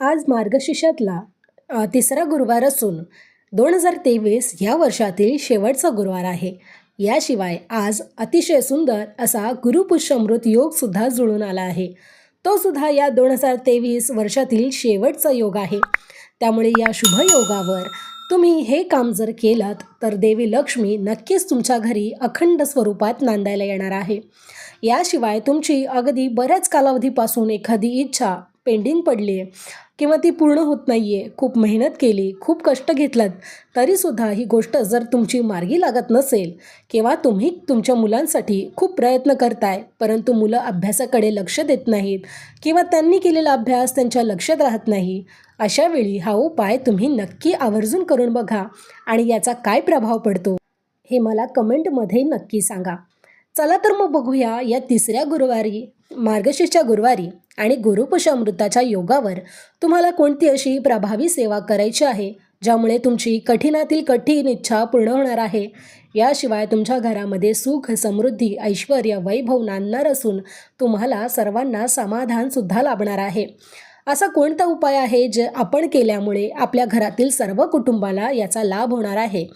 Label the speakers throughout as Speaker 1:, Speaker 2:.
Speaker 1: आज मार्गशीर्षातला तिसरा गुरुवार असून दोन हजार तेवीस ह्या वर्षातील शेवटचा गुरुवार आहे. याशिवाय आज अतिशय सुंदर असा गुरुपुष्यमृत योगसुद्धा जुळून आला आहे. तो सुद्धा या दोन हजार तेवीस वर्षातील शेवटचा योग आहे. त्यामुळे या शुभ योगावर तुम्ही हे काम जर केलं तर देवी लक्ष्मी नक्कीच तुमच्या घरी अखंड स्वरूपात नांदायला येणार आहे. याशिवाय तुमची अगदी बऱ्याच कालावधीपासून एखादी इच्छा पेंडिंग पडली आहे किंवा ती पूर्ण होत नाही आहे खूप मेहनत केली खूप कष्ट घेतलात तरीसुद्धा ही गोष्ट जर तुमची मार्गी लागत नसेल किंवा तुम्ही तुमच्या मुलांसाठी खूप प्रयत्न करताय परंतु मुलं अभ्यासाकडे लक्ष देत नाहीत किंवा त्यांनी केलेला अभ्यास त्यांच्या लक्षात राहत नाही अशावेळी हा उपाय तुम्ही नक्की आवर्जून करून बघा आणि याचा काय प्रभाव पडतो हे मला कमेंटमध्ये नक्की सांगा. चला तर मग बघूया या तिसऱ्या गुरुवारी मार्गशीर्षच्या गुरुवारी आणि गुरुपुषामृताच्या योगावर तुम्हाला कोणती अशी प्रभावी सेवा करायची आहे ज्यामुळे तुमची कठीणातील कठीण इच्छा पूर्ण होणार आहे? याशिवाय तुमच्या घरामध्ये सुख समृद्धी ऐश्वर वैभव नांदणार असून तुम्हाला सर्वांना समाधानसुद्धा लाभणार आहे. असा कोणता उपाय आहे जे आपण केल्यामुळे आपल्या घरातील सर्व कुटुंबाला याचा लाभ होणार आहे?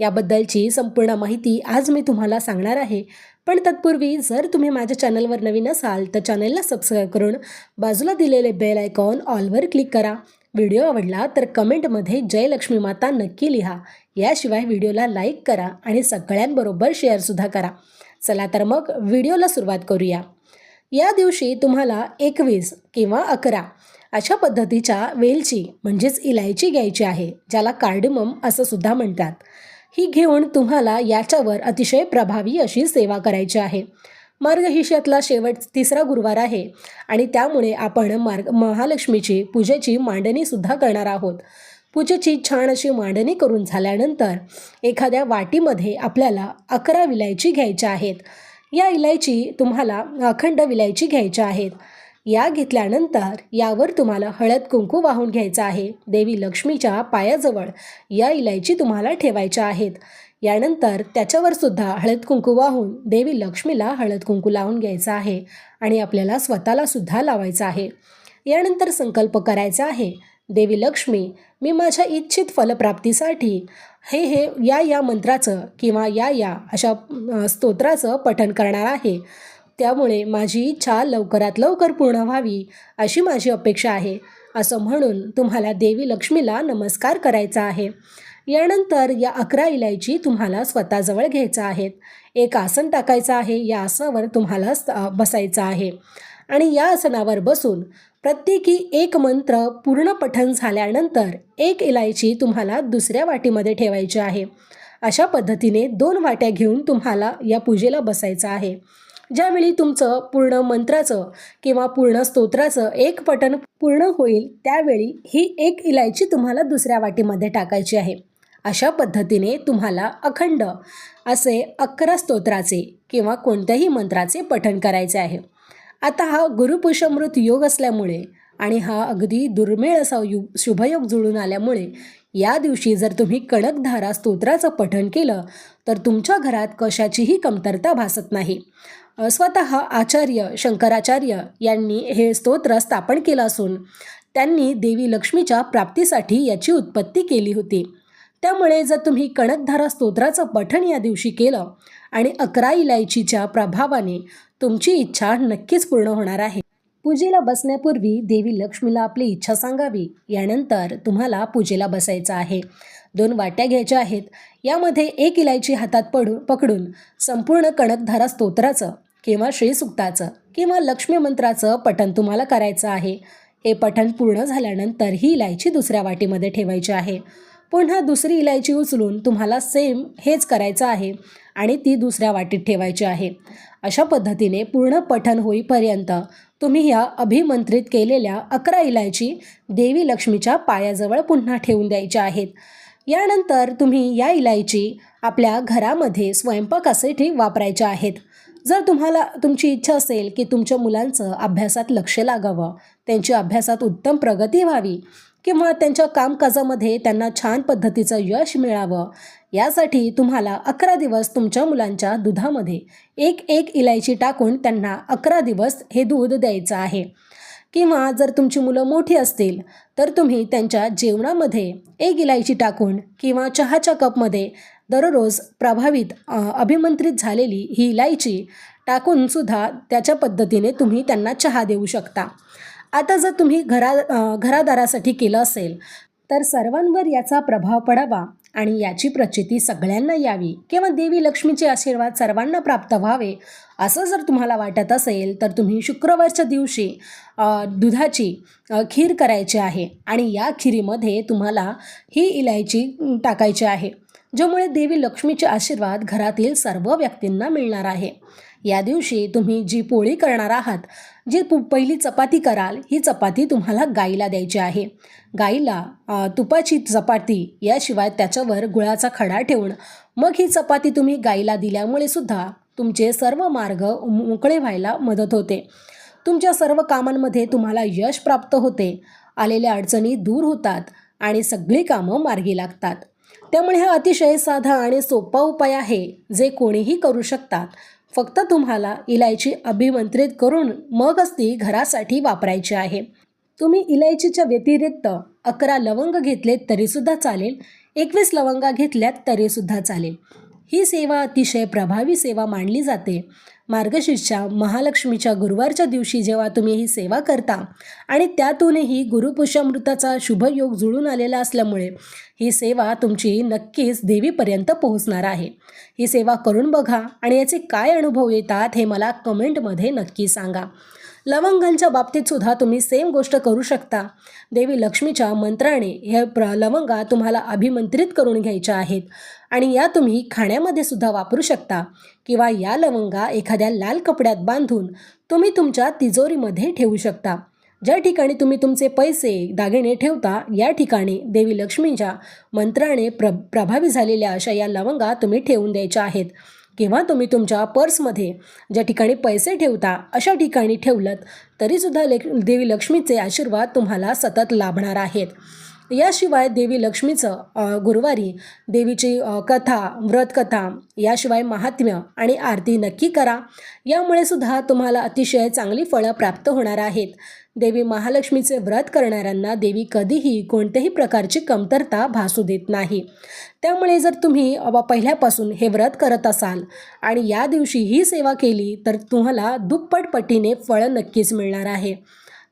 Speaker 1: याबद्दलची संपूर्ण माहिती आज मी तुम्हाला सांगणार आहे. पण तत्पूर्वी जर तुम्ही माझ्या चॅनलवर नवीन असाल तर चॅनलला सबस्क्राईब करून बाजूला दिलेले बेल आयकॉन ऑलवर क्लिक करा. व्हिडिओ आवडला तर कमेंटमध्ये जय लक्ष्मी माता नक्की लिहा. याशिवाय व्हिडिओला लाईक करा आणि सगळ्यांबरोबर शेअरसुद्धा करा. चला तर मग व्हिडिओला सुरुवात करूया. या दिवशी तुम्हाला एकवीस किंवा अकरा अशा पद्धतीच्या वेलची म्हणजेच इलायची घ्यायची आहे ज्याला कार्डिमम असं सुद्धा म्हणतात. ही घेऊन तुम्हाला याच्यावर अतिशय प्रभावी अशी सेवा करायची आहे. मार्गशीर्षातला शेवट तिसरा गुरुवार आहे आणि त्यामुळे आपण मार्ग महालक्ष्मीची पूजेची मांडणीसुद्धा करणार आहोत. पूजेची छान अशी मांडणी करून झाल्यानंतर एखाद्या वाटीमध्ये आपल्याला अकरा विलायची घ्यायच्या आहेत. या इलायची तुम्हाला अखंड विलायची घ्यायच्या आहेत. या घेतल्यानंतर यावर तुम्हाला हळद कुंकू वाहून घ्यायचं आहे. देवी लक्ष्मीच्या पायाजवळ या इलायची तुम्हाला ठेवायच्या आहेत. यानंतर त्याच्यावर सुद्धा हळद कुंकू वाहून देवी लक्ष्मीला हळद कुंकू लावून घ्यायचा आहे आणि आपल्याला स्वतःला सुद्धा लावायचं आहे. यानंतर संकल्प करायचा आहे. देवी लक्ष्मी मी माझ्या इच्छित फलप्राप्तीसाठी हे हे या या मंत्राचं किंवा या या अशा स्तोत्राचं पठण करणार आहे. त्यामुळे माझी इच्छा लवकरात लवकर पूर्ण व्हावी अशी माझी अपेक्षा आहे. असं म्हणून तुम्हाला देवी लक्ष्मीला नमस्कार करायचा आहे. यानंतर या अकरा इलायची तुम्हाला स्वतःजवळ घ्यायचा आहेत एक आसन टाकायचं आहे. या आसनावर तुम्हाला बसायचं आहे. आणि या आसनावर बसून प्रत्येकी एक मंत्र पूर्ण पठन झाल्यानंतर एक इलायची तुम्हाला दुसऱ्या वाटीमध्ये ठेवायची आहे. अशा पद्धतीने दोन वाट्या घेऊन तुम्हाला या पूजेला बसायचं आहे. ज्यावेळी तुमचं पूर्ण मंत्राचं किंवा पूर्ण स्तोत्राचं एक पठण पूर्ण होईल त्यावेळी ही एक इलायची तुम्हाला दुसऱ्या वाटीमध्ये टाकायची आहे. अशा पद्धतीने तुम्हाला अखंड असे अकरा स्तोत्राचे किंवा कोणत्याही मंत्राचे पठण करायचे आहे. आता हा गुरुपुषमृत योग असल्यामुळे आणि हा अगदी दुर्मिळ असा यु शुभयोग जुळून आल्यामुळे या दिवशी जर तुम्ही कणकधारा स्तोत्राचं पठण केलं तर तुमच्या घरात कशाचीही कमतरता भासत नाही. स्वतः आचार्य शंकराचार्य यांनी हे स्तोत्र स्थापन केलं असून त्यांनी देवी लक्ष्मीच्या प्राप्तीसाठी याची उत्पत्ती केली होती. त्यामुळे जर तुम्ही कणकधारा स्तोत्राचं पठण या दिवशी केलं आणि अकरा इलायचीच्या प्रभावाने तुमची इच्छा नक्कीच पूर्ण होणार आहे. पूजेला बसण्यापूर्वी देवी लक्ष्मीला आपली इच्छा सांगावी यानंतर तुम्हाला पूजेला बसायचं आहे. दोन वाट्या घ्यायच्या आहेत यामध्ये एक इलायची हातात पडू पकडून संपूर्ण कणकधारा स्तोत्राचं किंवा श्रीसुक्ताचं किंवा लक्ष्मी मंत्राचं पठण तुम्हाला करायचं आहे. हे पठण पूर्ण झाल्यानंतर ही इलायची दुसऱ्या वाटीमध्ये ठेवायची आहे. पुन्हा दुसरी इलायची उचलून तुम्हाला सेम हेच करायचं आहे आणि ती दुसऱ्या वाटीत ठेवायची आहे. अशा पद्धतीने पूर्ण पठण होईपर्यंत तुम्ही ह्या अभिमंत्रित केलेल्या अकरा इलायची देवी लक्ष्मीच्या पायाजवळ पुन्हा ठेवून द्यायच्या आहेत. यानंतर तुम्ही या इलायची आपल्या घरामध्ये स्वयंपाकासाठी वापरायच्या आहेत. जर तुम्हाला तुमची इच्छा असेल की तुमच्या मुलांचं अभ्यासात लक्ष लागावं त्यांची अभ्यासात उत्तम प्रगती व्हावी किंवा त्यांच्या कामकाजामध्ये त्यांना छान पद्धतीचं यश मिळावं यासाठी तुम्हाला अकरा दिवस तुमच्या मुलांच्या दुधामध्ये एक एक इलायची टाकून त्यांना अकरा दिवस हे दूध द्यायचं आहे. किंवा जर तुमची मुलं मोठी असतील तर तुम्ही त्यांच्या जेवणामध्ये एक इलायची टाकून किंवा चहाच्या कपमध्ये दररोज प्रभावित अभिमंत्रित झालेली ही इलायची टाकून सुद्धा त्याच्या पद्धतीने तुम्ही त्यांना चहा देऊ शकता. आता जर तुम्ही घरा घरादारासाठी केलं असेल तर सर्वांवर याचा प्रभाव पडावा आणि याची प्रचिती सगळ्यांना यावी किंवा देवी लक्ष्मीचे आशीर्वाद सर्वांना प्राप्त व्हावे असं जर तुम्हाला वाटत असेल तर तुम्ही शुक्रवारच्या दिवशी दुधाची खीर करायची आहे आणि या खिरीमध्ये तुम्हाला ही इलायची टाकायची आहे. ज्यामुळे देवी लक्ष्मीचे आशीर्वाद घरातील सर्व व्यक्तींना मिळणार आहे. या दिवशी तुम्ही जी पोळी करणार आहात जी पहिली चपाती कराल ही चपाती तुम्हाला गाईला द्यायची आहे. गाईला तुपाची चपाती याशिवाय त्याच्यावर गुळाचा खडा ठेवून मग ही चपाती तुम्ही गाईला दिल्यामुळे सुद्धा तुमचे सर्व मार्ग मोकळे व्हायला मदत होते. तुमच्या सर्व कामांमध्ये तुम्हाला यश प्राप्त होते. आलेल्या अडचणी दूर होतात आणि सगळी कामं मार्गी लागतात. त्यामुळे हा अतिशय साधा आणि सोपा उपाय आहे जे कोणीही करू शकतात. फक्त तुम्हाला इलायची अभिमंत्रित करून मगच ती घरासाठी वापरायची आहे. तुम्ही इलायचीच्या व्यतिरिक्त अकरा लवंग घेतलेत तरीसुद्धा चालेल. एकवीस लवंगा घेतल्यात तरीसुद्धा चालेल. ही सेवा अतिशय प्रभावी सेवा मानली जाते. मार्गशीर्षच्या महालक्ष्मीच्या गुरुवारच्या दिवशी जेव्हा तुम्ही ही सेवा करता आणि त्यातूनही गुरुपुष्यामृताचा शुभयोग जुळून आलेला असल्यामुळे ही सेवा तुमची नक्कीच देवीपर्यंत पोहोचणार आहे. ही सेवा करून बघा आणि याचे काय अनुभव येतात हे मला कमेंटमध्ये नक्की सांगा. लवंगांच्या बाबतीत सुद्धा तुम्ही सेम गोष्ट करू शकता. देवी लक्ष्मीच्या मंत्राने हे प्र लवंगा तुम्हाला अभिमंत्रित करून घ्यायच्या आहेत. आणि या तुम्ही खाण्यामध्ये सुद्धा वापरू शकता. किंवा या लवंगा एखाद्या लाल कपड्यात बांधून तुम्ही तुमच्या तिजोरीमध्ये ठेवू शकता. ज्या ठिकाणी तुम्ही तुमचे पैसे दागिने ठेवता या ठिकाणी देवी लक्ष्मीच्या मंत्राने प्र प्रभावी झालेल्या अशा या लवंगा तुम्ही ठेवून द्यायच्या आहेत. किंवा तुम्ही तुमच्या पर्समध्ये ज्या ठिकाणी पैसे ठेवता अशा ठिकाणी ठेवलं तरीसुद्धा लेक देवी लक्ष्मीचे आशीर्वाद तुम्हाला सतत लाभणार आहेत. याशिवाय देवी लक्ष्मीचं गुरुवारी देवीची कथा व्रतकथा याशिवाय महात्म्य आणि आरती नक्की करा. यामुळे सुद्धा तुम्हाला अतिशय चांगली फळं प्राप्त होणार आहेत. देवी महालक्ष्मीचे व्रत करणाऱ्यांना देवी कधीही कोणत्याही प्रकारची कमतरता भासू देत नाही. त्यामुळे जर तुम्ही पहिल्यापासून हे व्रत करत असाल आणि या दिवशी ही सेवा केली तर तुम्हाला दुप्पट पटीने फळं नक्कीच मिळणार आहे.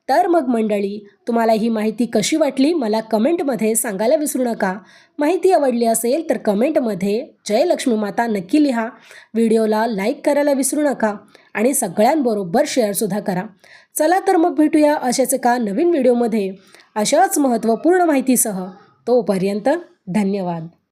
Speaker 1: तर मग मंडळी तुम्हाला ही माहिती कशी वाटली मला कमेंटमध्ये सांगायला विसरू नका. माहिती आवडली असेल तर कमेंटमध्ये जय लक्ष्मी माता नक्की लिहा. व्हिडिओला लाईक करायला विसरू नका आणि सगळ्यांबरोबर शेअरसुद्धा करा. चला तर मग भेटूया अशाच एका नवीन व्हिडिओमध्ये. अशाच महत्त्वपूर्ण माहितीसह तोपर्यंत धन्यवाद.